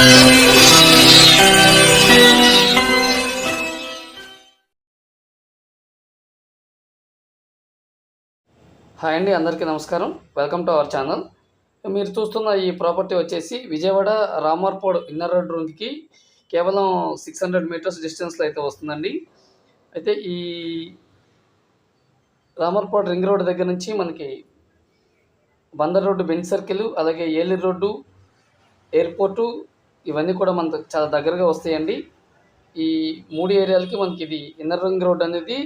Hi అండి అందరికీ నమస్కారం. Welcome to our channel. మీరు చూస్తున్న ఈ ప్రాపర్టీ వచ్చేసి విజయవాడ రామర్పోడ్ ఇన్నర్ రోడ్ నుంచి కేవలం సిక్స్ హండ్రెడ్ మీటర్స్ డిస్టెన్స్లో అయితే వస్తుందండి. అయితే ఈ రామర్పోడ్ రింగ్ రోడ్ దగ్గర నుంచి మనకి బందర్ రోడ్డు బెంచ్ సర్కిల్ అలాగే ఏలూరు రోడ్డు ఎయిర్పోర్టు ఇవన్నీ కూడా మనకు చాలా దగ్గరగా వస్తాయండి. ఈ మూడు ఏరియాలకి మనకి ఇది ఇన్నర్ రింగ్ రోడ్ అనేది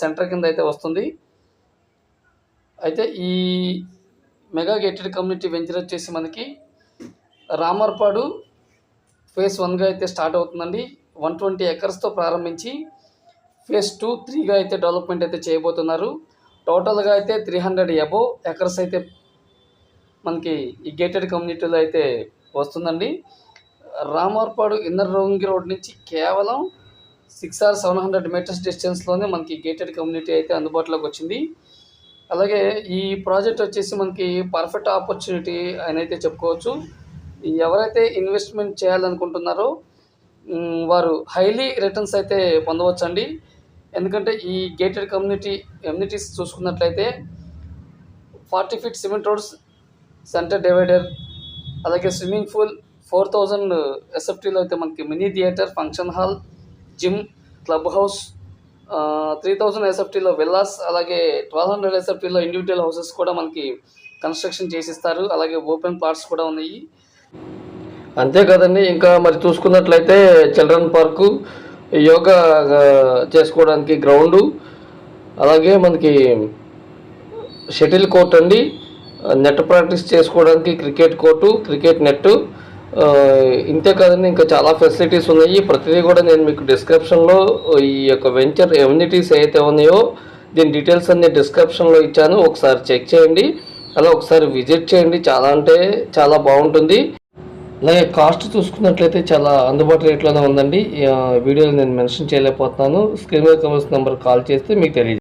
సెంటర్ కింద అయితే వస్తుంది. అయితే ఈ మెగా గేటెడ్ కమ్యూనిటీ వెంచర్ వచ్చేసి మనకి రామర్పాడు ఫేస్ వన్గా అయితే స్టార్ట్ అవుతుందండి. వన్ ట్వంటీ ఎకర్స్తో ప్రారంభించి ఫేస్ టూ త్రీగా అయితే డెవలప్మెంట్ అయితే చేయబోతున్నారు. టోటల్గా అయితే త్రీ హండ్రెడ్ ఎబో ఎకర్స్ అయితే మనకి ఈ గేటెడ్ కమ్యూనిటీలో అయితే వస్తుందండి. రామార్పాడు ఇన్నర్ రోంగి రోడ్ నుంచి కేవలం six or seven hundred meters డిస్టెన్స్లోనే మనకి గేటెడ్ కమ్యూనిటీ అయితే అందుబాటులోకి వచ్చింది. అలాగే ఈ ప్రాజెక్ట్ వచ్చేసి మనకి పర్ఫెక్ట్ ఆపర్చునిటీ అని అయితే చెప్పుకోవచ్చు. ఎవరైతే ఇన్వెస్ట్మెంట్ చేయాలనుకుంటున్నారో వారు హైలీ రిటర్న్స్ అయితే పొందవచ్చండి. ఎందుకంటే ఈ గేటెడ్ కమ్యూనిటీ ఎమ్యూనిటీస్ చూసుకున్నట్లయితే forty feet cement roads center divider అలాగే స్విమ్మింగ్ పూల్ ఫోర్ థౌజండ్ ఎస్ఎఫ్టీలో అయితే మనకి mini theater function hall gym club house three thousand ఎస్ఎఫ్టీలో villas అలాగే ట్వెల్వ్ హండ్రెడ్ ఎస్ఎఫ్టీలో ఇండివిజువల్ హౌసెస్ కూడా మనకి కన్స్ట్రక్షన్ చేసిస్తారు. అలాగే ఓపెన్ ప్లాట్స్ కూడా ఉన్నాయి. అంతేకాదండి ఇంకా మరి చూసుకున్నట్లయితే చిల్డ్రన్ పార్కు యోగా చేసుకోవడానికి గ్రౌండు అలాగే మనకి షటిల్ కోర్ట్ అండి. నెట్ ప్రాక్టీస్ చేసుకోవడానికి క్రికెట్ కోర్టు క్రికెట్ నెట్ ఇంతే కాదండి ఇంకా చాలా ఫెసిలిటీస్ ఉన్నాయి. ప్రతిదీ కూడా నేను మీకు డిస్క్రిప్షన్లో ఈ యొక్క వెంచర్ ఎమ్యూనిటీస్ ఏవైతే ఉన్నాయో దీని డీటెయిల్స్ అన్ని డిస్క్రిప్షన్లో ఇచ్చాను. ఒకసారి చెక్ చేయండి. అలా ఒకసారి విజిట్ చేయండి. చాలా అంటే చాలా బాగుంటుంది. అలాగే కాస్ట్ చూసుకున్నట్లయితే చాలా అందుబాటు రేట్లోనే ఉందండి. వీడియోలు వీడియోలో నేను మెన్షన్ చేయలేకపోతున్నాను. స్క్రీన్ మీద కమర్స్ నెంబర్ కాల్ చేస్తే మీకు తెలియదు